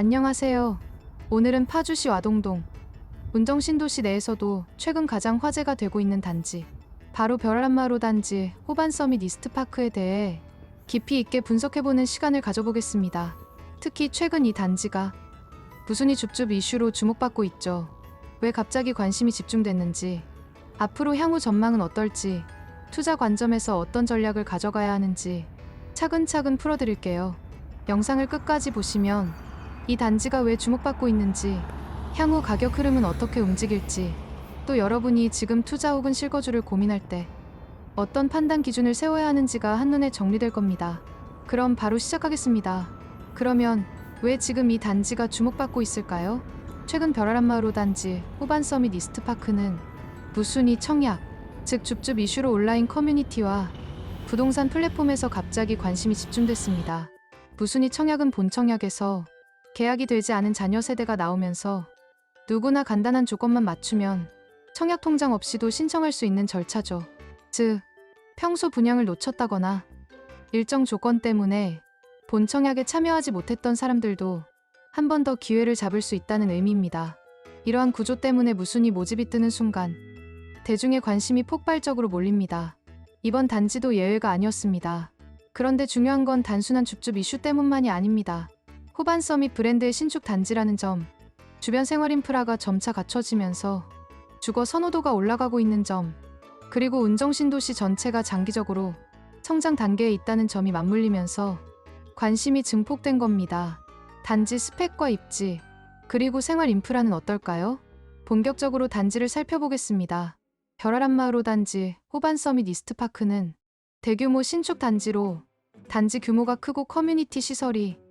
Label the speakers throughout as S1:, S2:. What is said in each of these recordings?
S1: 안녕하세요. 오늘은 파주시 와동동 운정 신도시 내에서도 최근 가장 화제가 되고 있는 단지 바로 별한마루 단지 호반 서밋 이스트파크에 대해 깊이 있게 분석해보는 시간을 가져보겠습니다. 특히 최근 이 단지가 무순이 줍줍 이슈로 주목받고 있죠. 왜 갑자기 관심이 집중됐는지 앞으로 향후 전망은 어떨지 투자 관점에서 어떤 전략을 가져가야 하는지 차근차근 풀어드릴게요. 영상을 끝까지 보시면 이 단지가 왜 주목받고 있는지, 향후 가격 흐름은 어떻게 움직일지, 또 여러분이 지금 투자 혹은 실거주를 고민할 때 어떤 판단 기준을 세워야 하는지가 한눈에 정리될 겁니다. 그럼 바로 시작하겠습니다. 그러면 왜 지금 이 단지가 주목받고 있을까요? 최근 별아란마루 단지 후반 서밋 이스트파크는 무순이 청약, 즉 줍줍 이슈로 온라인 커뮤니티와 부동산 플랫폼에서 갑자기 관심이 집중됐습니다. 무순이 청약은 본 청약에서 계약이 되지 않은 자녀 세대가 나오면서 누구나 간단한 조건만 맞추면 청약 통장 없이도 신청할 수 있는 절차죠. 즉, 평소 분양을 놓쳤다거나 일정 조건 때문에 본 청약에 참여하지 못했던 사람들도 한 번 더 기회를 잡을 수 있다는 의미입니다. 이러한 구조 때문에 무순이 모집이 뜨는 순간 대중의 관심이 폭발적으로 몰립니다. 이번 단지도 예외가 아니었습니다. 그런데 중요한 건 단순한 줍줍 이슈 때문만이 아닙니다. 호반 서밋 브랜드의 신축 단지라는 점, 주변 생활 인프라가 점차 갖춰지면서 주거 선호도가 올라가고 있는 점, 그리고 운정 신도시 전체가 장기적으로 성장 단계에 있다는 점이 맞물리면서 관심이 증폭된 겁니다. 단지 스펙과 입지, 그리고 생활 인프라는 어떨까요? 본격적으로 단지를 살펴보겠습니다. 별아란마루 단지 호반 서밋 이스트파크는 대규모 신축 단지로 단지 규모가 크고 커뮤니티 시설이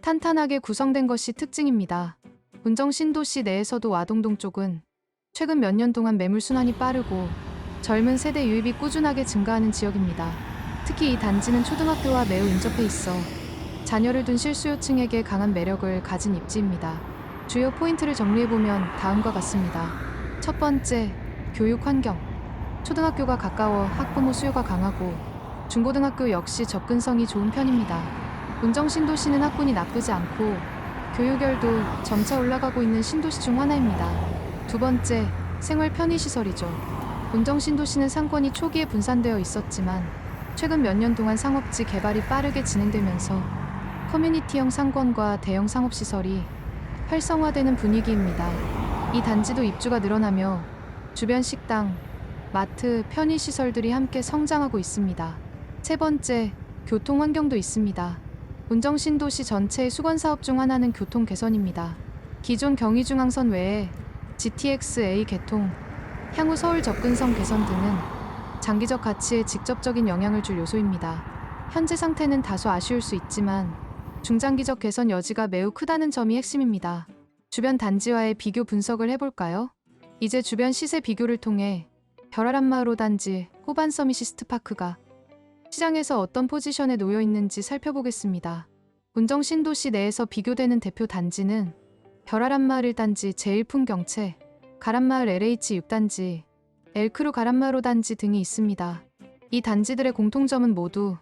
S1: 탄탄하게 구성된 것이 특징입니다. 운정 신도시 내에서도 와동동 쪽은 최근 몇 년 동안 매물 순환이 빠르고 젊은 세대 유입이 꾸준하게 증가하는 지역입니다. 특히 이 단지는 초등학교와 매우 인접해 있어 자녀를 둔 실수요층에게 강한 매력을 가진 입지입니다. 주요 포인트를 정리해보면 다음과 같습니다. 첫 번째, 교육 환경. 초등학교가 가까워 학부모 수요가 강하고 중고등학교 역시 접근성이 좋은 편입니다. 운정 신도시는 학군이 나쁘지 않고 교육열도 점차 올라가고 있는 신도시 중 하나입니다. 두 번째, 생활 편의시설이죠. 운정 신도시는 상권이 초기에 분산되어 있었지만 최근 몇 년 동안 상업지 개발이 빠르게 진행되면서 커뮤니티형 상권과 대형 상업시설이 활성화되는 분위기입니다. 이 단지도 입주가 늘어나며 주변 식당, 마트, 편의시설들이 함께 성장하고 있습니다. 세 번째, 교통 환경도 있습니다. 운정 신도시 전체의 수건 사업 중 하나는 교통 개선입니다. 기존 경의중앙선 외에 GTX-A 개통, 향후 서울 접근성 개선 등은 장기적 가치에 직접적인 영향을 줄 요소입니다. 현재 상태는 다소 아쉬울 수 있지만 중장기적 개선 여지가 매우 크다는 점이 핵심입니다. 주변 단지와의 비교 분석을 해볼까요? 이제 주변 시세 비교를 통해 별아란마루 단지 호반 서미시스트 파크가 시장에서 어떤 포지션에 놓여 있는지 살펴보겠습니다. 운정 신도시 내에서 비교되는 대표 단지는 별아란마을 단지 제1풍경채, 가란마을 LH 6단지, 엘크루 가란마루 단지 등이 있습니다. 이 단지들의 공통점은 모두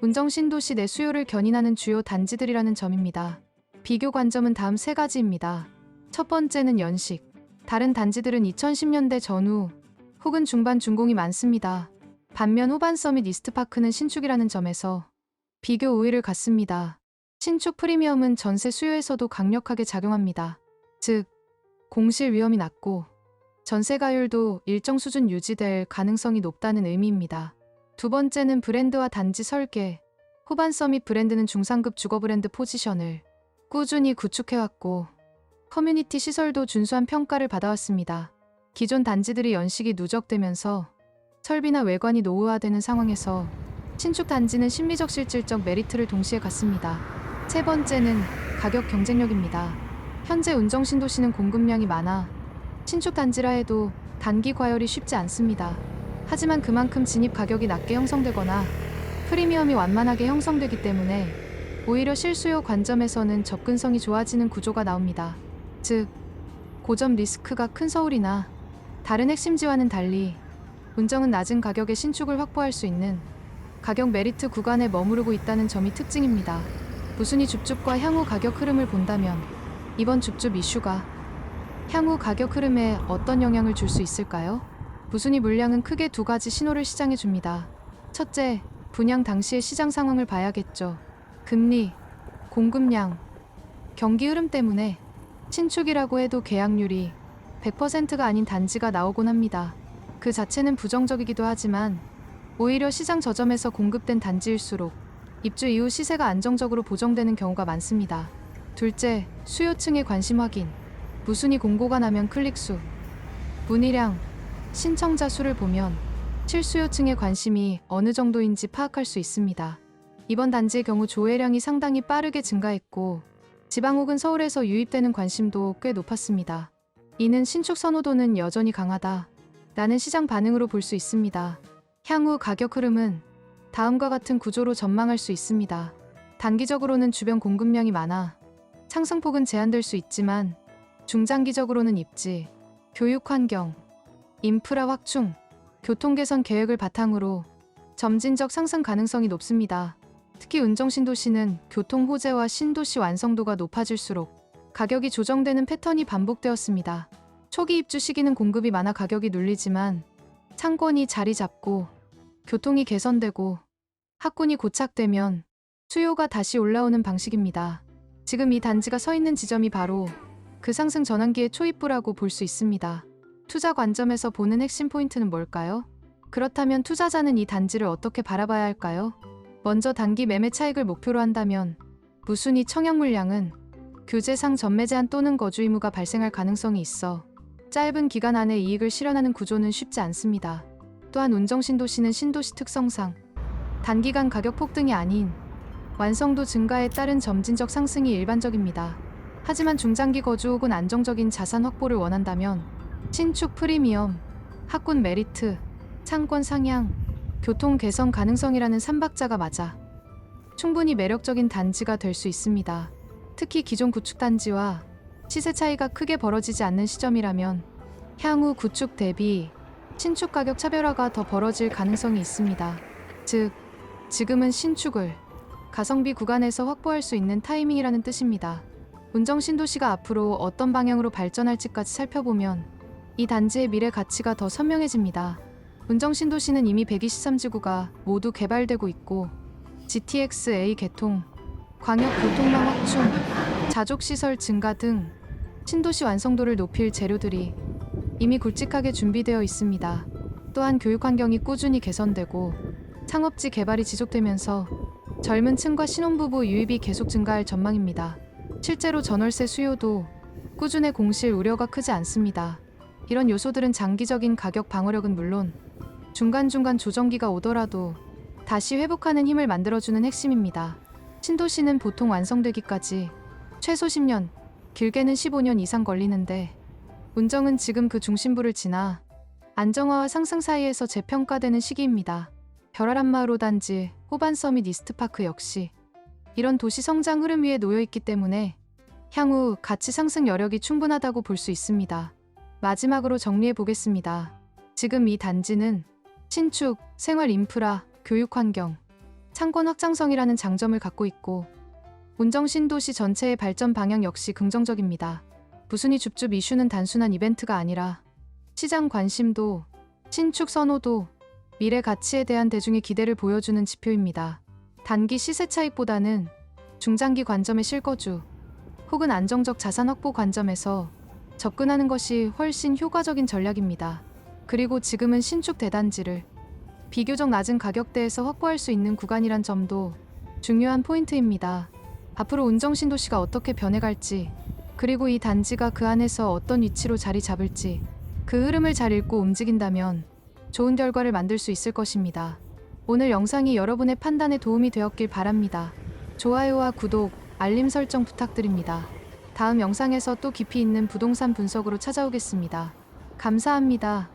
S1: 운정 신도시 내 수요를 견인하는 주요 단지들이라는 점입니다. 비교 관점은 다음 세 가지입니다. 첫 번째는 연식. 다른 단지들은 2010년대 전후 혹은 중반 준공이 많습니다. 반면 호반 서밋 이스트파크는 신축이라는 점에서 비교 우위를 갖습니다. 신축 프리미엄은 전세 수요에서도 강력하게 작용합니다. 즉, 공실 위험이 낮고 전세 가율도 일정 수준 유지될 가능성이 높다는 의미입니다. 두 번째는 브랜드와 단지 설계. 호반 서밋 브랜드는 중상급 주거 브랜드 포지션을 꾸준히 구축해왔고 커뮤니티 시설도 준수한 평가를 받아왔습니다. 기존 단지들이 연식이 누적되면서 설비나 외관이 노후화되는 상황에서 신축 단지는 심리적 실질적 메리트를 동시에 갖습니다. 세 번째는 가격 경쟁력입니다. 현재 운정 신도시는 공급량이 많아 신축 단지라 해도 단기 과열이 쉽지 않습니다. 하지만 그만큼 진입 가격이 낮게 형성되거나 프리미엄이 완만하게 형성되기 때문에 오히려 실수요 관점에서는 접근성이 좋아지는 구조가 나옵니다. 즉, 고점 리스크가 큰 서울이나 다른 핵심지와는 달리 운정은 낮은 가격에 신축을 확보할 수 있는 가격 메리트 구간에 머무르고 있다는 점이 특징입니다. 부순이 줍줍과 향후 가격 흐름을 본다면 이번 줍줍 이슈가 향후 가격 흐름에 어떤 영향을 줄 수 있을까요? 부순이 물량은 크게 두 가지 신호를 시장에 줍니다. 첫째, 분양 당시의 시장 상황을 봐야겠죠. 금리, 공급량, 경기 흐름 때문에 신축이라고 해도 계약률이 100%가 아닌 단지가 나오곤 합니다. 그 자체는 부정적이기도 하지만 오히려 시장 저점에서 공급된 단지일수록 입주 이후 시세가 안정적으로 보정되는 경우가 많습니다. 둘째, 수요층의 관심 확인. 무순위 공고가 나면 클릭수, 문의량, 신청자 수를 보면 실수요층의 관심이 어느 정도인지 파악할 수 있습니다. 이번 단지의 경우 조회량이 상당히 빠르게 증가했고 지방 혹은 서울에서 유입되는 관심도 꽤 높았습니다. 이는 신축 선호도는 여전히 강하다. 라는 시장 반응으로 볼 수 있습니다. 향후 가격 흐름은 다음과 같은 구조로 전망할 수 있습니다. 단기적으로는 주변 공급량이 많아 상승폭은 제한될 수 있지만 중장기적으로는 입지, 교육 환경, 인프라 확충, 교통 개선 계획을 바탕으로 점진적 상승 가능성이 높습니다. 특히 운정 신도시는 교통 호재와 신도시 완성도가 높아질수록 가격이 조정되는 패턴이 반복되었습니다. 초기 입주 시기는 공급이 많아 가격이 눌리지만 상권이 자리 잡고 교통이 개선되고 학군이 고착되면 수요가 다시 올라오는 방식입니다. 지금 이 단지가 서 있는 지점이 바로 그 상승 전환기의 초입부라고 볼 수 있습니다. 투자 관점에서 보는 핵심 포인트는 뭘까요? 그렇다면 투자자는 이 단지를 어떻게 바라봐야 할까요? 먼저 단기 매매 차익을 목표로 한다면 무순위 청약 물량은 규제상 전매 제한 또는 거주 의무가 발생할 가능성이 있어 짧은 기간 안에 이익을 실현하는 구조는 쉽지 않습니다. 또한 운정신도시는 신도시 특성상 단기간 가격 폭등이 아닌 완성도 증가에 따른 점진적 상승이 일반적입니다. 하지만 중장기 거주 혹은 안정적인 자산 확보를 원한다면 신축 프리미엄, 학군 메리트, 상권 상향, 교통 개선 가능성이라는 삼박자가 맞아 충분히 매력적인 단지가 될 수 있습니다. 특히 기존 구축 단지와 시세 차이가 크게 벌어지지 않는 시점이라면 향후 구축 대비 신축 가격 차별화가 더 벌어질 가능성이 있습니다. 즉, 지금은 신축을 가성비 구간에서 확보할 수 있는 타이밍이라는 뜻입니다. 운정 신도시가 앞으로 어떤 방향으로 발전할지까지 살펴보면 이 단지의 미래 가치가 더 선명해집니다. 운정 신도시는 이미 123지구가 모두 개발되고 있고 GTX-A 개통, 광역 교통망 확충, 자족 시설 증가 등 신도시 완성도를 높일 재료들이 이미 굵직하게 준비되어 있습니다. 또한 교육 환경이 꾸준히 개선되고 창업지 개발이 지속되면서 젊은 층과 신혼부부 유입이 계속 증가할 전망입니다. 실제로 전월세 수요도 꾸준해 공실 우려가 크지 않습니다. 이런 요소들은 장기적인 가격 방어력은 물론 중간중간 조정기가 오더라도 다시 회복하는 힘을 만들어주는 핵심입니다. 신도시는 보통 완성되기까지 최소 10년, 길게는 15년 이상 걸리는데 운정은 지금 그 중심부를 지나 안정화와 상승 사이에서 재평가되는 시기입니다. 별아람 마을 단지, 호반 서밋 이스트파크 역시 이런 도시 성장 흐름 위에 놓여 있기 때문에 향후 가치 상승 여력이 충분하다고 볼 수 있습니다. 마지막으로 정리해 보겠습니다. 지금 이 단지는 신축, 생활 인프라, 교육 환경, 창권 확장성이라는 장점을 갖고 있고 운정 신도시 전체의 발전 방향 역시 긍정적입니다. 부순이 줍줍 이슈는 단순한 이벤트가 아니라 시장 관심도, 신축 선호도, 미래 가치에 대한 대중의 기대를 보여주는 지표입니다. 단기 시세 차익보다는 중장기 관점의 실거주 혹은 안정적 자산 확보 관점에서 접근하는 것이 훨씬 효과적인 전략입니다. 그리고 지금은 신축 대단지를 비교적 낮은 가격대에서 확보할 수 있는 구간이란 점도 중요한 포인트입니다. 앞으로 운정신도시가 어떻게 변해갈지, 그리고 이 단지가 그 안에서 어떤 위치로 자리 잡을지, 그 흐름을 잘 읽고 움직인다면 좋은 결과를 만들 수 있을 것입니다. 오늘 영상이 여러분의 판단에 도움이 되었길 바랍니다. 좋아요와 구독, 알림 설정 부탁드립니다. 다음 영상에서 또 깊이 있는 부동산 분석으로 찾아오겠습니다. 감사합니다.